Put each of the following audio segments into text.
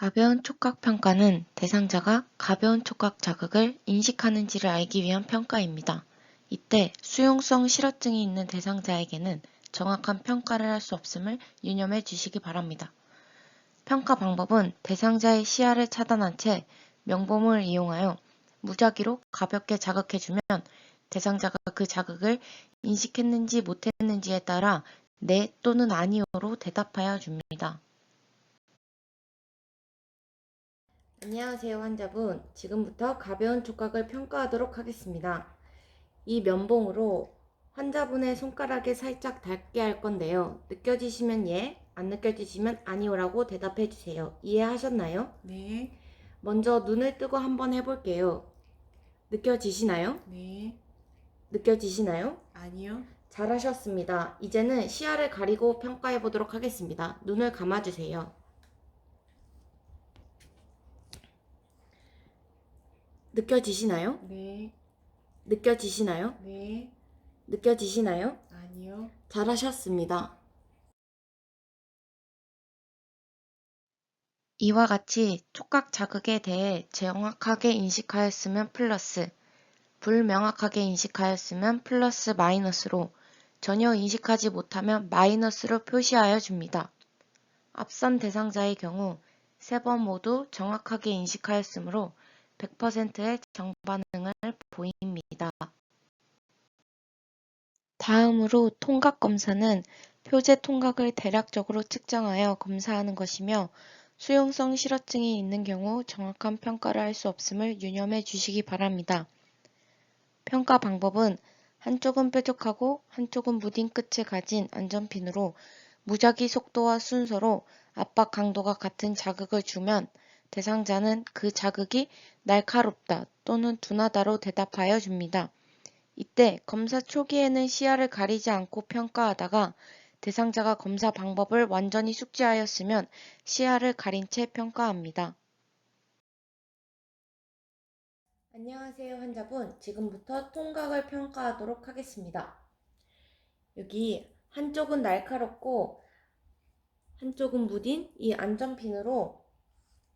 가벼운 촉각 평가는 대상자가 가벼운 촉각 자극을 인식하는지를 알기 위한 평가입니다. 이때 수용성 실어증이 있는 대상자에게는 정확한 평가를 할 수 없음을 유념해 주시기 바랍니다. 평가 방법은 대상자의 시야를 차단한 채 명봉을 이용하여 무작위로 가볍게 자극해주면 대상자가 그 자극을 인식했는지 못했는지에 따라 네 또는 아니오로 대답하여 줍니다. 안녕하세요 환자분. 지금부터 가벼운 촉각을 평가하도록 하겠습니다. 이 면봉으로 환자분의 손가락에 살짝 닿게 할 건데요. 느껴지시면 예, 안 느껴지시면 아니오라고 대답해 주세요. 이해하셨나요? 네, 먼저 눈을 뜨고 한번 해볼게요. 느껴지시나요? 네, 느껴지시나요? 아니요, 잘하셨습니다. 이제는 시야를 가리고 평가해 보도록 하겠습니다. 눈을 감아주세요. 느껴지시나요? 네, 느껴지시나요? 네, 느껴지시나요? 아니요, 잘하셨습니다. 이와 같이 촉각 자극에 대해 정확하게 인식하였으면 플러스, 불명확하게 인식하였으면 플러스 마이너스로, 전혀 인식하지 못하면 마이너스로 표시하여 줍니다. 앞선 대상자의 경우 세 번 모두 정확하게 인식하였으므로 100%의 정반응을 보입니다. 다음으로 통각 검사는 표제 통각을 대략적으로 측정하여 검사하는 것이며 수용성 실어증이 있는 경우 정확한 평가를 할 수 없음을 유념해 주시기 바랍니다. 평가 방법은 한쪽은 뾰족하고 한쪽은 무딘 끝을 가진 안전핀으로 무작위 속도와 순서로 압박 강도가 같은 자극을 주면 대상자는 그 자극이 날카롭다 또는 둔하다로 대답하여 줍니다. 이때 검사 초기에는 시야를 가리지 않고 평가하다가 대상자가 검사 방법을 완전히 숙지하였으면 시야를 가린 채 평가합니다. 안녕하세요 환자분. 지금부터 통각을 평가하도록 하겠습니다. 여기 한쪽은 날카롭고 한쪽은 무딘 이 안전핀으로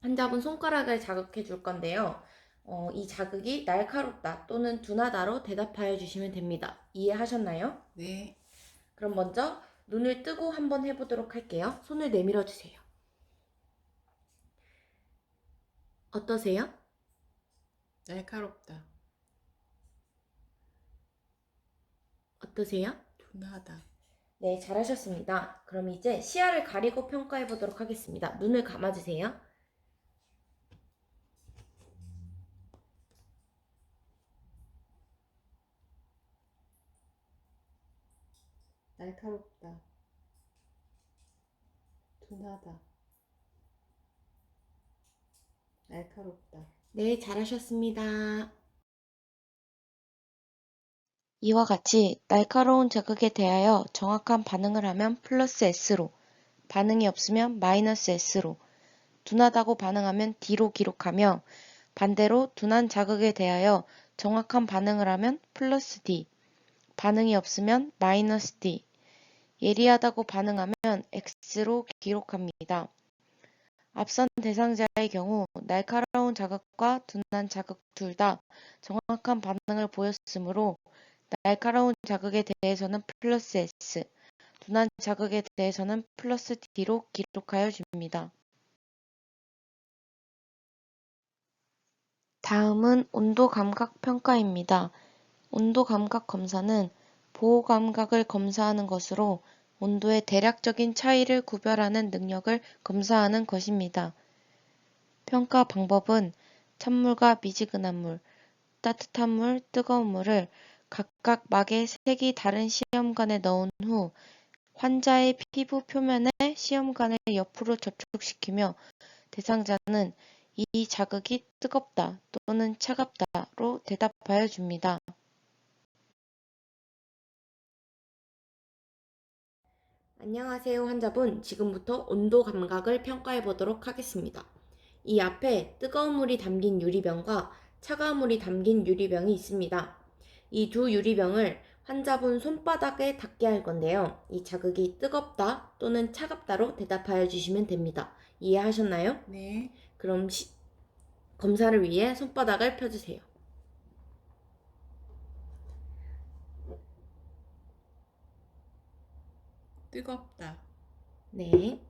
환자분 손가락을 자극해 줄 건데요. 어, 이 자극이 날카롭다 또는 둔하다로 대답하여 주시면 됩니다. 이해하셨나요? 네, 그럼 먼저 눈을 뜨고 한번 해보도록 할게요. 손을 내밀어 주세요. 어떠세요? 날카롭다, 어떠세요? 둔하다, 네, 잘하셨습니다. 그럼 이제 시야를 가리고 평가해 보도록 하겠습니다. 눈을 감아주세요. 날카롭다, 둔하다, 날카롭다, 네, 잘하셨습니다. 이와 같이 날카로운 자극에 대하여 정확한 반응을 하면 플러스 S로, 반응이 없으면 마이너스 S로, 둔하다고 반응하면 D로 기록하며 반대로 둔한 자극에 대하여 정확한 반응을 하면 플러스 D, 반응이 없으면 마이너스 D, 예리하다고 반응하면 X로 기록합니다. 앞선 대상자의 경우 날카로운 자극과 둔한 자극 둘 다 정확한 반응을 보였으므로 날카로운 자극에 대해서는 플러스 S, 둔한 자극에 대해서는 플러스 D로 기록하여 줍니다. 다음은 온도 감각 평가입니다. 온도 감각 검사는 보호 감각을 검사하는 것으로 온도의 대략적인 차이를 구별하는 능력을 검사하는 것입니다. 평가 방법은 찬물과 미지근한 물, 따뜻한 물, 뜨거운 물을 각각 막의 색이 다른 시험관에 넣은 후 환자의 피부 표면에 시험관을 옆으로 접촉시키며 대상자는 이 자극이 뜨겁다 또는 차갑다로 대답하여 줍니다. 안녕하세요 환자분. 지금부터 온도 감각을 평가해 보도록 하겠습니다. 이 앞에 뜨거운 물이 담긴 유리병과 차가운 물이 담긴 유리병이 있습니다. 이 두 유리병을 환자분 손바닥에 닿게 할 건데요. 이 자극이 뜨겁다 또는 차갑다로 대답하여 주시면 됩니다. 이해하셨나요? 네. 그럼 시- 검사를 위해 손바닥을 펴주세요. 뜨겁다. 네,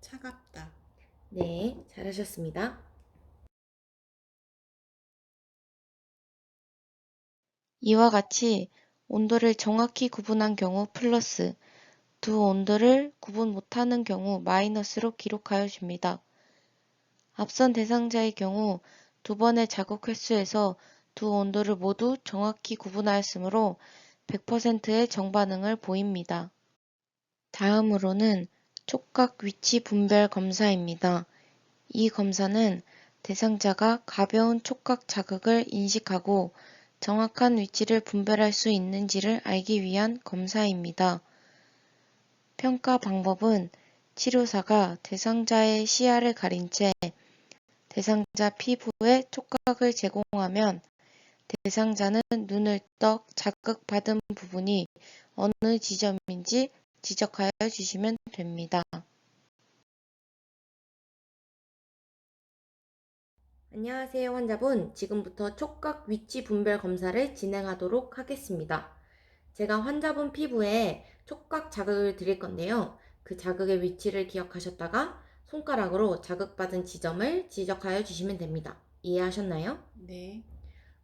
차갑다. 네, 잘하셨습니다. 이와 같이 온도를 정확히 구분한 경우 플러스, 두 온도를 구분 못하는 경우 마이너스로 기록하여 줍니다. 앞선 대상자의 경우 두 번의 자극 횟수에서 두 온도를 모두 정확히 구분하였으므로 100%의 정반응을 보입니다. 다음으로는 촉각 위치 분별 검사입니다. 이 검사는 대상자가 가벼운 촉각 자극을 인식하고 정확한 위치를 분별할 수 있는지를 알기 위한 검사입니다. 평가 방법은 치료사가 대상자의 시야를 가린 채 대상자 피부에 촉각을 제공하면 대상자는 눈을 떠 자극받은 부분이 어느 지점인지 지적하여 주시면 됩니다. 안녕하세요 환자분. 지금부터 촉각 위치 분별 검사를 진행하도록 하겠습니다. 제가 환자분 피부에 촉각 자극을 드릴 건데요. 그 자극의 위치를 기억하셨다가 손가락으로 자극받은 지점을 지적하여 주시면 됩니다. 이해하셨나요? 네.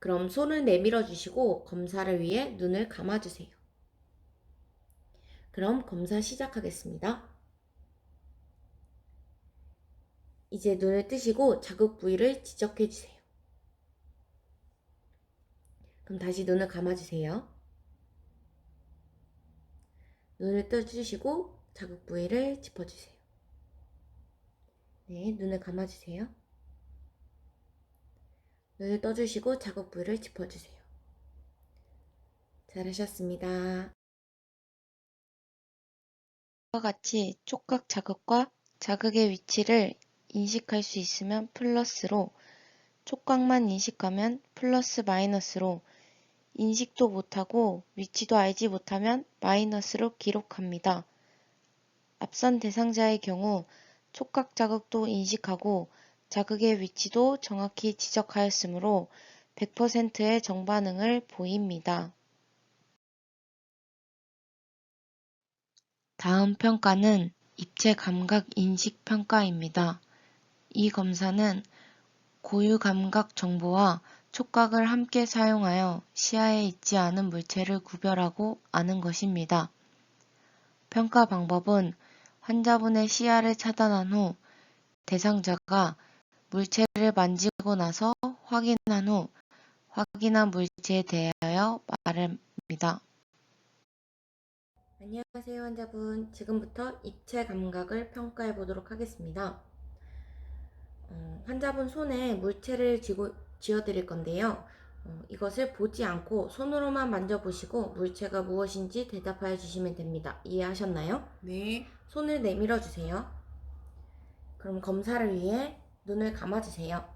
그럼 손을 내밀어 주시고 검사를 위해 눈을 감아 주세요. 그럼 검사 시작하겠습니다. 이제 눈을 뜨시고 자극 부위를 지적해 주세요. 그럼 다시 눈을 감아 주세요. 눈을 떠 주시고 자극 부위를 짚어 주세요. 네, 눈을 감아 주세요. 눈을 떠주시고 자극 부위를 짚어주세요. 잘하셨습니다. 와 같이 촉각 자극과 자극의 위치를 인식할 수 있으면 플러스로, 촉각만 인식하면 플러스 마이너스로, 인식도 못하고 위치도 알지 못하면 마이너스로 기록합니다. 앞선 대상자의 경우 촉각 자극도 인식하고 자극의 위치도 정확히 지적하였으므로 100%의 정반응을 보입니다. 다음 평가는 입체 감각 인식 평가입니다. 이 검사는 고유 감각 정보와 촉각을 함께 사용하여 시야에 있지 않은 물체를 구별하고 아는 것입니다. 평가 방법은 환자분의 시야를 차단한 후 대상자가 물체를 만지고 나서 확인한 후 확인한 물체에 대하여 말합니다. 안녕하세요 환자분. 지금부터 입체 감각을 평가해 보도록 하겠습니다. 어, 환자분 손에 물체를 쥐고, 쥐어드릴 건데요. 어, 이것을 보지 않고 손으로만 만져보시고 물체가 무엇인지 대답하여 주시면 됩니다. 이해하셨나요? 네. 손을 내밀어 주세요. 그럼 검사를 위해 눈을 감아주세요.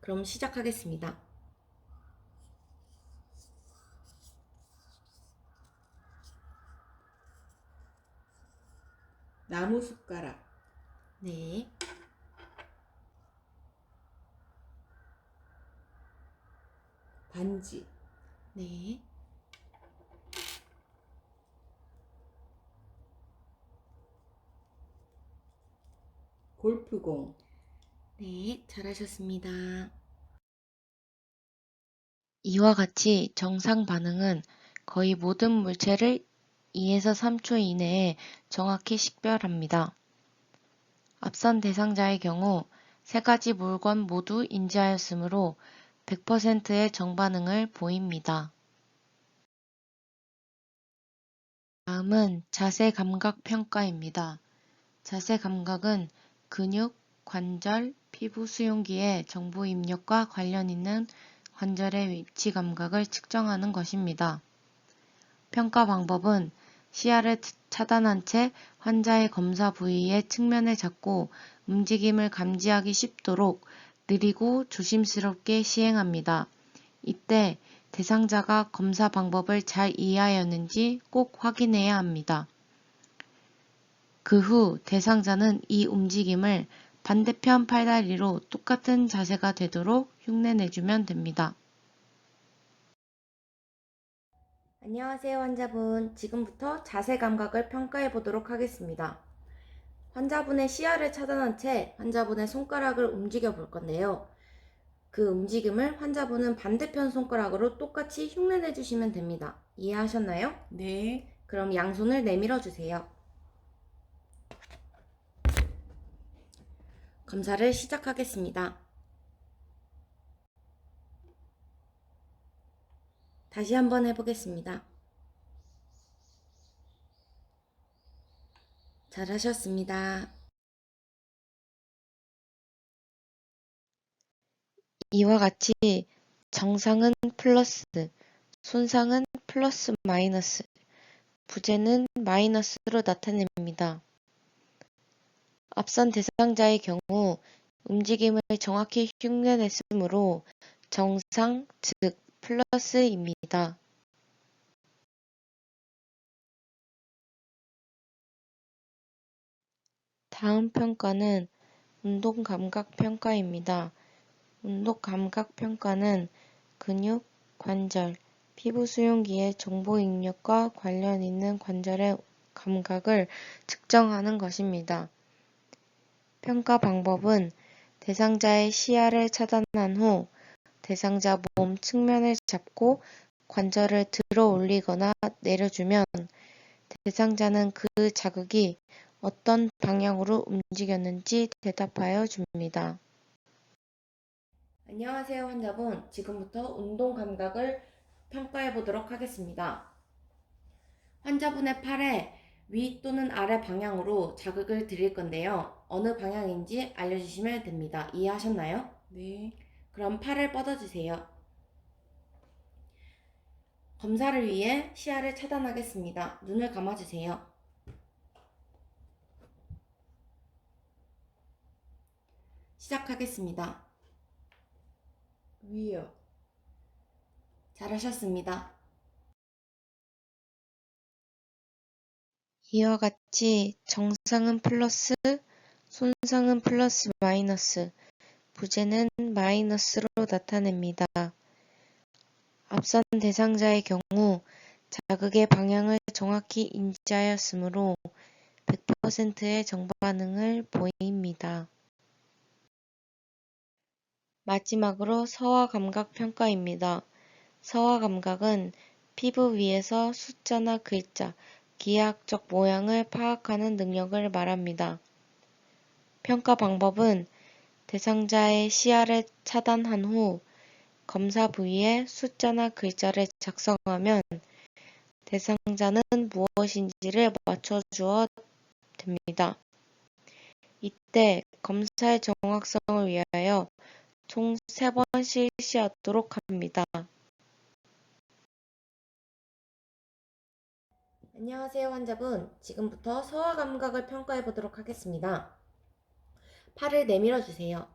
그럼 시작하겠습니다. 나무 숟가락. 네, 반지. 네, 골프공. 네, 잘하셨습니다. 이와 같이 정상 반응은 거의 모든 물체를 2에서 3초 이내에 정확히 식별합니다. 앞선 대상자의 경우 세 가지 물건 모두 인지하였으므로 100%의 정반응을 보입니다. 다음은 자세 감각 평가입니다. 자세 감각은 근육, 관절, 피부 수용기의 정보 입력과 관련 있는 관절의 위치 감각을 측정하는 것입니다. 평가 방법은 시야를 차단한 채 환자의 검사 부위의 측면을 잡고 움직임을 감지하기 쉽도록 느리고 조심스럽게 시행합니다. 이때 대상자가 검사 방법을 잘 이해하였는지 꼭 확인해야 합니다. 그 후 대상자는 이 움직임을 반대편 팔다리로 똑같은 자세가 되도록 흉내내주면 됩니다. 안녕하세요 환자분. 지금부터 자세 감각을 평가해 보도록 하겠습니다. 환자분의 시야를 차단한 채 환자분의 손가락을 움직여 볼 건데요. 그 움직임을 환자분은 반대편 손가락으로 똑같이 흉내내 주시면 됩니다. 이해하셨나요? 네. 그럼 양손을 내밀어 주세요. 검사를 시작하겠습니다. 다시 한번 해보겠습니다. 잘하셨습니다. 이와 같이 정상은 플러스, 손상은 플러스 마이너스, 부재는 마이너스로 나타냅니다. 앞선 대상자의 경우 움직임을 정확히 흉내냈으므로 정상, 즉 플러스입니다. 다음 평가는 운동 감각 평가입니다. 운동 감각 평가는 근육, 관절, 피부 수용기의 정보 입력과 관련 있는 관절의 감각을 측정하는 것입니다. 평가 방법은 대상자의 시야를 차단한 후 대상자 몸 측면을 잡고 관절을 들어 올리거나 내려주면 대상자는 그 자극이 어떤 방향으로 움직였는지 대답하여 줍니다. 안녕하세요 환자분. 지금부터 운동 감각을 평가해 보도록 하겠습니다. 환자분의 팔에 위 또는 아래 방향으로 자극을 드릴 건데요. 어느 방향인지 알려주시면 됩니다. 이해하셨나요? 네. 그럼 팔을 뻗어주세요. 검사를 위해 시야를 차단하겠습니다. 눈을 감아주세요. 시작하겠습니다. 위요. 잘하셨습니다. 이와 같이 정상은 플러스, 손상은 플러스 마이너스, 부재는 마이너스로 나타냅니다. 앞선 대상자의 경우 자극의 방향을 정확히 인지하였으므로 100%의 정반응을 보입니다. 마지막으로 서화 감각 평가입니다. 서화 감각은 피부 위에서 숫자나 글자, 기하학적 모양을 파악하는 능력을 말합니다. 평가 방법은 대상자의 시야를 차단한 후 검사 부위에 숫자나 글자를 작성하면 대상자는 무엇인지를 맞춰주어 됩니다. 이때 검사의 정확성을 위하여 총 3번 실시하도록 합니다. 안녕하세요 환자분. 지금부터 서화 감각을 평가해 보도록 하겠습니다. 팔을 내밀어 주세요.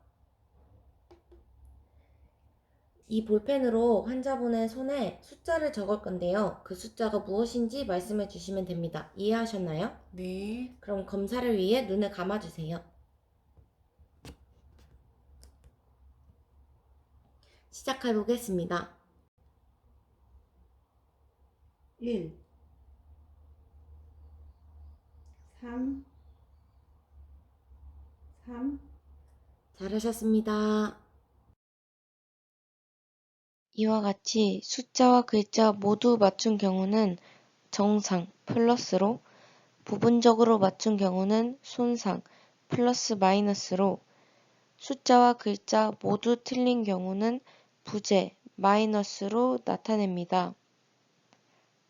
이 볼펜으로 환자분의 손에 숫자를 적을 건데요. 그 숫자가 무엇인지 말씀해 주시면 됩니다. 이해하셨나요? 네. 그럼 검사를 위해 눈을 감아 주세요. 시작해 보겠습니다. 1 3 3 잘하셨습니다. 이와 같이 숫자와 글자 모두 맞춘 경우는 정상 플러스로 부분적으로 맞춘 경우는 손상 플러스 마이너스로 숫자와 글자 모두 틀린 경우는 부재 마이너스로 나타냅니다.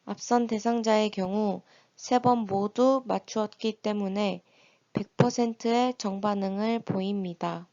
앞선 대상자의 경우 세 번 모두 맞추었기 때문에 100%의 정반응을 보입니다.